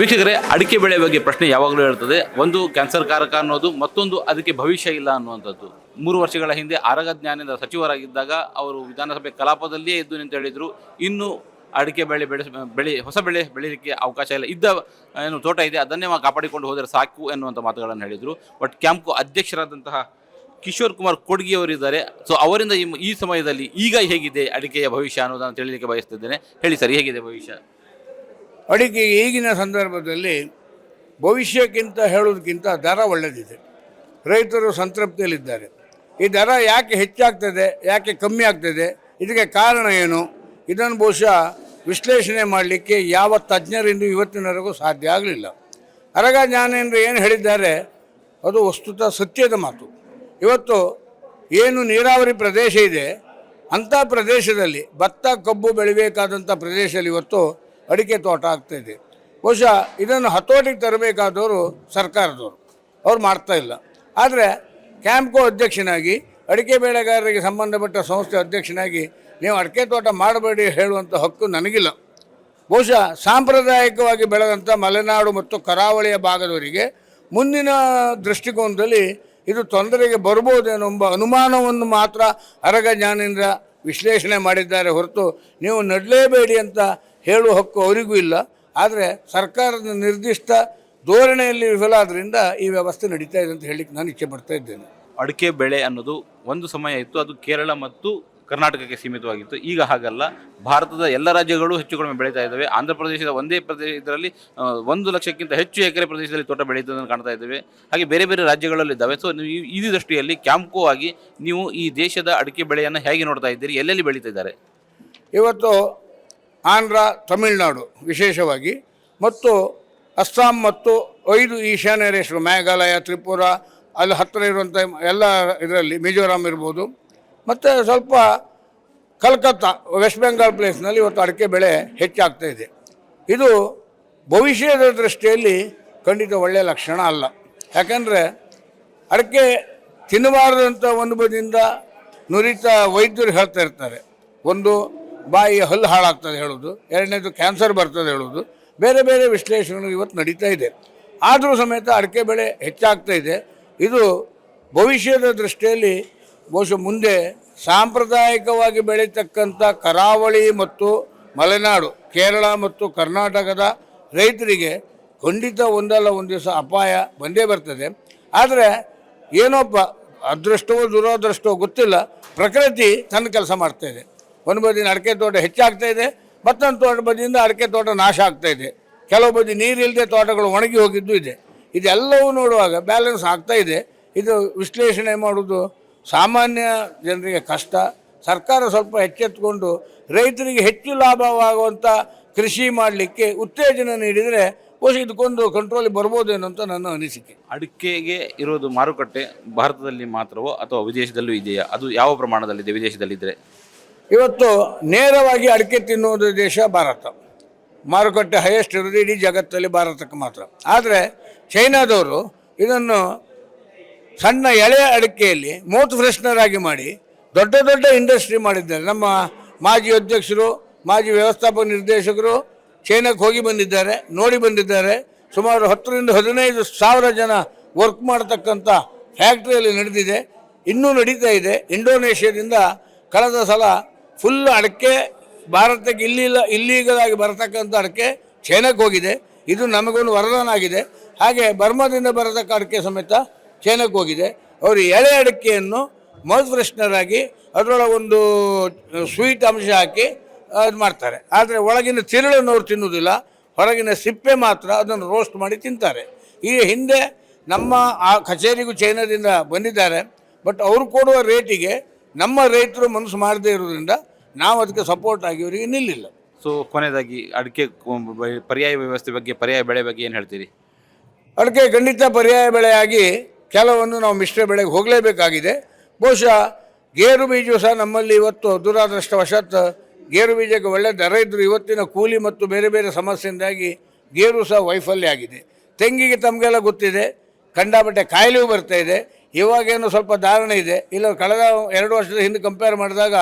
ವೀಕ್ಷಕರೇ, ಅಡಿಕೆ ಬೆಳೆ ಬಗ್ಗೆ ಪ್ರಶ್ನೆ ಯಾವಾಗಲೂ ಹೇಳ್ತದೆ ಒಂದು ಕ್ಯಾನ್ಸರ್ ಕಾರಕ ಅನ್ನೋದು, ಮತ್ತೊಂದು ಅದಕ್ಕೆ ಭವಿಷ್ಯ ಇಲ್ಲ ಅನ್ನುವಂಥದ್ದು. ಮೂರು ವರ್ಷಗಳ ಹಿಂದೆ ಆರಗ ಜ್ಞಾನದ ಸಚಿವರಾಗಿದ್ದಾಗ ಅವರು ವಿಧಾನಸಭೆ ಕಲಾಪದಲ್ಲಿಯೇ ಇದ್ದು ಅಂತ ಹೇಳಿದರು, ಇನ್ನು ಅಡಿಕೆ ಬೆಳೆ ಬೆಳೆ ಬೆಳೆ, ಹೊಸ ಬೆಳೆ ಬೆಳೀಲಿಕ್ಕೆ ಅವಕಾಶ ಇಲ್ಲ. ಇದ್ದ, ಏನು ತೋಟ ಇದೆ, ಅದನ್ನೇ ಕಾಪಾಡಿಕೊಂಡು ಹೋದರೆ ಸಾಕು ಎನ್ನುವಂಥ ಮಾತುಗಳನ್ನು ಹೇಳಿದರು. ಬಟ್ ಕ್ಯಾಂಪ್ಕೋ ಅಧ್ಯಕ್ಷರಾದಂತಹ ಕಿಶೋರ್ ಕುಮಾರ್ ಕೊಡ್ಗಿ ಅವರಿದ್ದಾರೆ ಸೊ ಅವರಿಂದ ಈ ಸಮಯದಲ್ಲಿ ಈಗ ಹೇಗಿದೆ ಅಡಿಕೆಯ ಭವಿಷ್ಯ ಅನ್ನೋದನ್ನು ತಿಳಿಲಿಕ್ಕೆ ಬಯಸ್ತಿದ್ದೇನೆ. ಹೇಳಿ ಸರ್, ಹೇಗಿದೆ ಭವಿಷ್ಯ? ಅಡಿಕೆ ಈಗಿನ ಸಂದರ್ಭದಲ್ಲಿ ಭವಿಷ್ಯಕ್ಕಿಂತ ಹೇಳೋದಕ್ಕಿಂತ ದರ ಒಳ್ಳೆಯದಿದೆ ರೈತರು ಸಂತೃಪ್ತಿಯಲ್ಲಿದ್ದಾರೆ. ಈ ದರ ಯಾಕೆ ಹೆಚ್ಚಾಗ್ತದೆ, ಯಾಕೆ ಕಮ್ಮಿ ಆಗ್ತದೆ, ಇದಕ್ಕೆ ಕಾರಣ ಏನು? ಇದನ್ನು ಬಹುಶಃ ವಿಶ್ಲೇಷಣೆ ಮಾಡಲಿಕ್ಕೆ ಯಾವ ತಜ್ಞರಿಂದ ಇವತ್ತಿನವರೆಗೂ ಸಾಧ್ಯ ಆಗಲಿಲ್ಲ. ಅರಗ ಜ್ಞಾನೇಂದ್ರ ಏನು ಹೇಳಿದ್ದಾರೆ? ಅದು ವಸ್ತುತ ಸತ್ಯದ ಮಾತು. ಇವತ್ತು ಏನು ನೀರಾವರಿ ಪ್ರದೇಶ ಇದೆ, ಅಂಥ ಪ್ರದೇಶದಲ್ಲಿ ಭತ್ತ, ಕಬ್ಬು ಬೆಳಿಬೇಕಾದಂಥ ಪ್ರದೇಶದಲ್ಲಿ ಇವತ್ತು ಅಡಿಕೆ ತೋಟ ಆಗ್ತಾ ಇದೆ. ಬಹುಶಃ ಇದನ್ನು ಹತೋಟಿಗೆ ತರಬೇಕಾದವರು ಸರ್ಕಾರದವರು. ಅವ್ರು ಮಾಡ್ತಾ ಇಲ್ಲ. ಆದರೆ ಕ್ಯಾಂಪ್ಕೋ ಅಧ್ಯಕ್ಷನಾಗಿ, ಅಡಿಕೆ ಬೆಳೆಗಾರರಿಗೆ ಸಂಬಂಧಪಟ್ಟ ಸಂಸ್ಥೆ ಅಧ್ಯಕ್ಷನಾಗಿ ನೀವು ಅಡಿಕೆ ತೋಟ ಮಾಡಬೇಡಿ ಹೇಳುವಂಥ ಹಕ್ಕು ನನಗಿಲ್ಲ. ಬಹುಶಃ ಸಾಂಪ್ರದಾಯಿಕವಾಗಿ ಬೆಳೆದಂಥ ಮಲೆನಾಡು ಮತ್ತು ಕರಾವಳಿಯ ಭಾಗದವರಿಗೆ ಮುಂದಿನ ದೃಷ್ಟಿಕೋನದಲ್ಲಿ ಇದು ತೊಂದರೆಗೆ ಬರ್ಬೋದೇನೆಂಬ ಅನುಮಾನವನ್ನು ಮಾತ್ರ ಅರಗ ಜ್ಞಾನೇಂದ್ರ ವಿಶ್ಲೇಷಣೆ ಮಾಡಿದ್ದಾರೆ ಹೊರತು ನೀವು ನಡಲೇಬೇಡಿ ಅಂತ ಹೇಳುವ ಹಕ್ಕು ಅವರಿಗೂ ಇಲ್ಲ. ಆದರೆ ಸರ್ಕಾರದ ನಿರ್ದಿಷ್ಟ ಧೋರಣೆಯಲ್ಲಿ ವಿಫಲ ಆದ್ದರಿಂದ ಈ ವ್ಯವಸ್ಥೆ ನಡೀತಾ ಇದೆ ಅಂತ ಹೇಳಿಕ್ಕೆ ನಾನು ಇಚ್ಛೆ ಪಡ್ತಾ ಇದ್ದೇನೆ. ಅಡಿಕೆ ಬೆಳೆ ಅನ್ನೋದು ಒಂದು ಸಮಯ ಇತ್ತು. ಅದು ಕೇರಳ ಮತ್ತು ಕರ್ನಾಟಕಕ್ಕೆ ಸೀಮಿತವಾಗಿತ್ತು. ಈಗ ಹಾಗಲ್ಲ. ಭಾರತದ ಎಲ್ಲ ರಾಜ್ಯಗಳು ಹೆಚ್ಚು ಕಡಿಮೆ ಬೆಳೀತಾ ಇದ್ದಾವೆ. ಆಂಧ್ರ ಪ್ರದೇಶದ ಒಂದೇ ಪ್ರದೇಶ ಇದರಲ್ಲಿ ಒಂದು ಲಕ್ಷಕ್ಕಿಂತ ಹೆಚ್ಚು ಎಕರೆ ಪ್ರದೇಶದಲ್ಲಿ ತೋಟ ಬೆಳೀತದನ್ನು ಕಾಣ್ತಾ ಇದ್ದೇವೆ. ಹಾಗೆ ಬೇರೆ ಬೇರೆ ರಾಜ್ಯಗಳಲ್ಲಿ ಇದ್ದಾವೆ. ಸೊ ನೀವು ಈ- ದೃಷ್ಟಿಯಲ್ಲಿ ಕ್ಯಾಂಪ್ಕೋ ಆಗಿ ನೀವು ಈ ದೇಶದ ಅಡಿಕೆ ಬೆಳೆಯನ್ನು ಹೇಗೆ ನೋಡ್ತಾ ಇದ್ದೀರಿ? ಎಲ್ಲೆಲ್ಲಿ ಬೆಳೀತಾ ಇದ್ದಾರೆ? ಇವತ್ತು ಆಂಧ್ರ, ತಮಿಳುನಾಡು ವಿಶೇಷವಾಗಿ, ಮತ್ತು ಅಸ್ಸಾಂ ಮತ್ತು ಐದು ಈಶಾನ್ಯ ರಾಷ್ಟ್ರಗಳು ಮೇಘಾಲಯ, ತ್ರಿಪುರ, ಅಲ್ಲಿ ಹತ್ತಿರ ಇರುವಂಥ ಎಲ್ಲ ಇದರಲ್ಲಿ, ಮಿಜೋರಾಂ ಇರ್ಬೋದು ಮತ್ತು ಸ್ವಲ್ಪ ಕಲ್ಕತ್ತಾ ವೆಸ್ಟ್ ಬೆಂಗಾಲ್ ಪ್ಲೇಸ್ನಲ್ಲಿ ಇವತ್ತು ಅಡಿಕೆ ಬೆಳೆ ಹೆಚ್ಚಾಗ್ತಾ ಇದೆ. ಇದು ಭವಿಷ್ಯದ ದೃಷ್ಟಿಯಲ್ಲಿ ಖಂಡಿತ ಒಳ್ಳೆಯ ಲಕ್ಷಣ ಅಲ್ಲ. ಯಾಕಂದರೆ ಅಡಿಕೆ ತಿನ್ನಬಾರದಂಥ ಒಂದು ಬದಿಯಿಂದ ನುರಿತ ವೈದ್ಯರು ಹೇಳ್ತಾ ಇರ್ತಾರೆ. ಒಂದು ಬಾಯಿ ಹಲ್ಲು ಹಾಳಾಗ್ತದೆ ಹೇಳೋದು ಎರಡನೇದು ಕ್ಯಾನ್ಸರ್ ಬರ್ತದೆ ಹೇಳೋದು ಬೇರೆ ಬೇರೆ ವಿಶ್ಲೇಷಣೆಗಳು ಇವತ್ತು ನಡೀತಾ ಇದೆ. ಆದರೂ ಸಮೇತ ಅಡಿಕೆ ಬೆಳೆ ಹೆಚ್ಚಾಗ್ತಾ ಇದೆ. ಇದು ಭವಿಷ್ಯದ ದೃಷ್ಟಿಯಲ್ಲಿ ಬಹುಶಃ ಮುಂದೆ ಸಾಂಪ್ರದಾಯಿಕವಾಗಿ ಬೆಳೀತಕ್ಕಂಥ ಕರಾವಳಿ ಮತ್ತು ಮಲೆನಾಡು, ಕೇರಳ ಮತ್ತು ಕರ್ನಾಟಕದ ರೈತರಿಗೆ ಖಂಡಿತ ಒಂದಲ್ಲ ಒಂದು ದಿವಸ ಅಪಾಯ ಬಂದೇ ಬರ್ತದೆ. ಆದರೆ ಏನೋಪ್ಪ, ಅದೃಷ್ಟವೋ ದುರದೃಷ್ಟವೋ ಗೊತ್ತಿಲ್ಲ. ಪ್ರಕೃತಿ ತನ್ನ ಕೆಲಸ ಮಾಡ್ತಾ ಇದೆ. ಒಂದು ಬದಿನ ಅಡಿಕೆ ತೋಟ ಹೆಚ್ಚಾಗ್ತಾ ಇದೆ, ಮತ್ತೊಂದು ತೋಟ ಬದಿಯಿಂದ ಅಡಿಕೆ ತೋಟ ನಾಶ ಆಗ್ತಾ ಇದೆ. ಕೆಲವು ಬದಿ ನೀರಿಲ್ಲದೆ ತೋಟಗಳು ಒಣಗಿ ಹೋಗಿದ್ದು ಇದೆ. ಇದೆಲ್ಲವೂ ನೋಡುವಾಗ ಬ್ಯಾಲೆನ್ಸ್ ಆಗ್ತಾ ಇದೆ. ಇದು ವಿಶ್ಲೇಷಣೆ ಮಾಡೋದು ಸಾಮಾನ್ಯ ಜನರಿಗೆ ಕಷ್ಟ. ಸರ್ಕಾರ ಸ್ವಲ್ಪ ಎಚ್ಚೆತ್ತುಕೊಂಡು ರೈತರಿಗೆ ಹೆಚ್ಚು ಲಾಭವಾಗುವಂಥ ಕೃಷಿ ಮಾಡಲಿಕ್ಕೆ ಉತ್ತೇಜನ ನೀಡಿದರೆ ಇದಕ್ಕೊಂದು ಕಂಟ್ರೋಲಿಗೆ ಬರ್ಬೋದೇನೋ ಅಂತ ನನ್ನ ಅನಿಸಿಕೆ. ಅಡಿಕೆಗೆ ಇರೋದು ಮಾರುಕಟ್ಟೆ ಭಾರತದಲ್ಲಿ ಮಾತ್ರವೋ ಅಥವಾ ವಿದೇಶದಲ್ಲೂ ಇದೆಯಾ? ಅದು ಯಾವ ಪ್ರಮಾಣದಲ್ಲಿದೆ ವಿದೇಶದಲ್ಲಿದ್ದರೆ ಇವತ್ತು ನೇರವಾಗಿ ಅಡಿಕೆ ತಿನ್ನುವುದು ದೇಶ ಭಾರತ. ಮಾರುಕಟ್ಟೆ ಹೈಯೆಸ್ಟ್ ಇರೋದು ಇಡೀ ಜಗತ್ತಲ್ಲಿ ಭಾರತಕ್ಕೆ ಮಾತ್ರ. ಆದರೆ ಚೈನಾದವರು ಇದನ್ನು ಸಣ್ಣ ಎಳೆ ಅಡಿಕೆಯಲ್ಲಿ ಮೌತ್ ಫ್ರೆಶ್ನರ್ ಆಗಿ ಮಾಡಿ ದೊಡ್ಡ ದೊಡ್ಡ ಇಂಡಸ್ಟ್ರಿ ಮಾಡಿದ್ದಾರೆ. ನಮ್ಮ ಮಾಜಿ ಅಧ್ಯಕ್ಷರು, ಮಾಜಿ ವ್ಯವಸ್ಥಾಪಕ ನಿರ್ದೇಶಕರು ಚೈನಾಕ್ಕೆ ಹೋಗಿ ಬಂದಿದ್ದಾರೆ, ನೋಡಿ ಬಂದಿದ್ದಾರೆ. ಸುಮಾರು ಹತ್ತರಿಂದ ಹದಿನೈದು ಸಾವಿರ ಜನ ವರ್ಕ್ ಮಾಡತಕ್ಕಂಥ ಫ್ಯಾಕ್ಟ್ರಿಯಲ್ಲಿ ನಡೆದಿದೆ. ಇನ್ನೂ ನಡೀತಾ ಇದೆ. ಇಂಡೋನೇಷ್ಯಾದಿಂದ ಕಳೆದ ಸಲ ಫುಲ್ ಅಡಕೆ, ಭಾರತಕ್ಕೆ ಇಲ್ಲಿಲ್ಲ ಇಲ್ಲೀಗಲಾಗಿ ಬರತಕ್ಕಂಥ ಅಡಕೆ ಚೈನಾಕ್ಕೆ ಹೋಗಿದೆ. ಇದು ನಮಗೊಂದು ವರದಾನ ಆಗಿದೆ. ಹಾಗೆ ಬರ್ಮಾದಿಂದ ಬರತಕ್ಕ ಅಡಕೆ ಸಮೇತ ಚೈನಾಕ್ಕೆ ಹೋಗಿದೆ. ಅವರು ಎಳೆ ಅಡಿಕೆಯನ್ನು ಮೌತ್ ಫ್ರೆಶ್ನರ್ ಆಗಿ ಅದರೊಳಗೆ ಒಂದು ಸ್ವೀಟ್ ಅಂಶ ಹಾಕಿ ಅದು ಮಾಡ್ತಾರೆ. ಆದರೆ ಒಳಗಿನ ತಿರುಳನ್ನು ಅವ್ರು ತಿನ್ನುವುದಿಲ್ಲ ಹೊರಗಿನ ಸಿಪ್ಪೆ ಮಾತ್ರ ಅದನ್ನು ರೋಸ್ಟ್ ಮಾಡಿ ತಿಂತಾರೆ. ಈ ಹಿಂದೆ ನಮ್ಮ ಆ ಕಚೇರಿಗೂ ಚೈನಾದಿಂದ ಬಂದಿದ್ದಾರೆ. ಬಟ್ ಅವರು ಕೊಡುವ ರೇಟಿಗೆ ನಮ್ಮ ರೈತರು ಮನಸ್ಸು ಮಾಡದೇ ಇರೋದ್ರಿಂದ ನಾವು ಅದಕ್ಕೆ ಸಪೋರ್ಟ್ ಆಗಿ ಅವರಿಗೆ ನಿಲ್ಲಿಲ್ಲ. ಸೊ ಕೊನೆಯದಾಗಿ ಅಡಿಕೆ ಪರ್ಯಾಯ ವ್ಯವಸ್ಥೆ ಬಗ್ಗೆ ಪರ್ಯಾಯ ಬೆಳೆ ಬಗ್ಗೆ ಏನು ಹೇಳ್ತೀರಿ? ಅಡಿಕೆ ಖಂಡಿತ ಪರ್ಯಾಯ ಬೆಳೆಯಾಗಿ ಕೆಲವನ್ನು ನಾವು ಮಿಶ್ರ ಬೆಳೆಗೆ ಹೋಗಲೇಬೇಕಾಗಿದೆ. ಬಹುಶಃ ಗೇರು ಬೀಜವು ಸಹ ನಮ್ಮಲ್ಲಿ ಇವತ್ತು ದುರಾದೃಷ್ಟವಶಾತ್ ಗೇರು ಬೀಜಕ್ಕೆ ಒಳ್ಳೆ ದರ ಇದ್ದರೂ ಇವತ್ತಿನ ಕೂಲಿ ಮತ್ತು ಬೇರೆ ಬೇರೆ ಸಮಸ್ಯೆಯಿಂದಾಗಿ ಗೇರು ಸಹ ವೈಫಲ್ಯ ಆಗಿದೆ. ತೆಂಗಿಗೆ ತಮಗೆಲ್ಲ ಗೊತ್ತಿದೆ ಕಂಡಾಪಟ್ಟೆ ಕಾಯಿಲೆಯೂ ಬರ್ತಾ ಇದೆ. ಇವಾಗೇನು ಸ್ವಲ್ಪ ಧಾರಣೆ ಇದೆ. ಇಲ್ಲ, ಕಳೆದ ಎರಡು ವರ್ಷದ ಹಿಂದೆ ಕಂಪೇರ್ ಮಾಡಿದಾಗ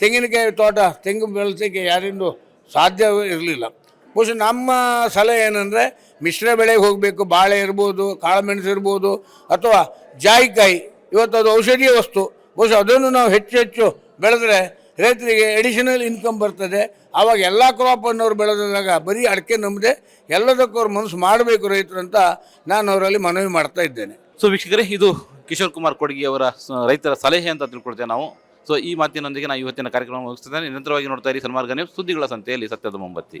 ತೆಂಗಿನಕಾಯಿ ತೋಟ, ತೆಂಗು ಬೆಳೆಸಲಿಕ್ಕೆ ಯಾರಿಂದು ಸಾಧ್ಯವೂ ಇರಲಿಲ್ಲ. ಬಹುಶಃ ನಮ್ಮ ಸಲಹೆ ಏನಂದರೆ ಮಿಶ್ರ ಬೆಳೆಗೆ ಹೋಗಬೇಕು, ಬಾಳೆ ಇರ್ಬೋದು, ಕಾಳುಮೆಣಸು ಇರ್ಬೋದು, ಅಥವಾ ಜಾಯಿಕಾಯಿ. ಇವತ್ತು ಅದು ಔಷಧೀಯ ವಸ್ತು. ಬಹುಶಃ ಅದನ್ನು ನಾವು ಹೆಚ್ಚು ಹೆಚ್ಚು ಬೆಳೆದ್ರೆ ರೈತರಿಗೆ ಎಡಿಷನಲ್ ಇನ್ಕಮ್ ಬರ್ತದೆ. ಆವಾಗ ಎಲ್ಲ ಕ್ರಾಪ್ ಅವ್ರು ಬೆಳೆದಾಗ ಬರೀ ಅಡಿಕೆ ನಂಬದೆ ಎಲ್ಲದಕ್ಕೂ ಅವ್ರು ಮನಸ್ಸು ಮಾಡಬೇಕು ರೈತರು ಅಂತ ನಾನು ಅವರಲ್ಲಿ ಮನವಿ ಮಾಡ್ತಾ ಇದ್ದೇನೆ. ಸೊ ವೀಕ್ಷಕರೇ, ಇದು ಕಿಶೋರ್ ಕುಮಾರ್ ಕೊಡಗಿ ಅವರ ರೈತರ ಸಲಹೆ ಅಂತ ತಿಳ್ಕೊಳ್ತೇವೆ ನಾವು. ಸೊ ಈ ಮಾತಿನೊಂದಿಗೆ ನಾವು ಇವತ್ತಿನ ಕಾರ್ಯಕ್ರಮ ಮುಗಿಸ್ತಿದ್ದೇನೆ. ನಿರಂತರವಾಗಿ ನೋಡ್ತಾ ಇರಿ ಸನ್ಮಾರ್ಗ ಸುದ್ದಿಗಳ ಸಂತೆಯಲ್ಲಿ ಸತ್ಯದ ಮೊಂಬತ್ತಿ.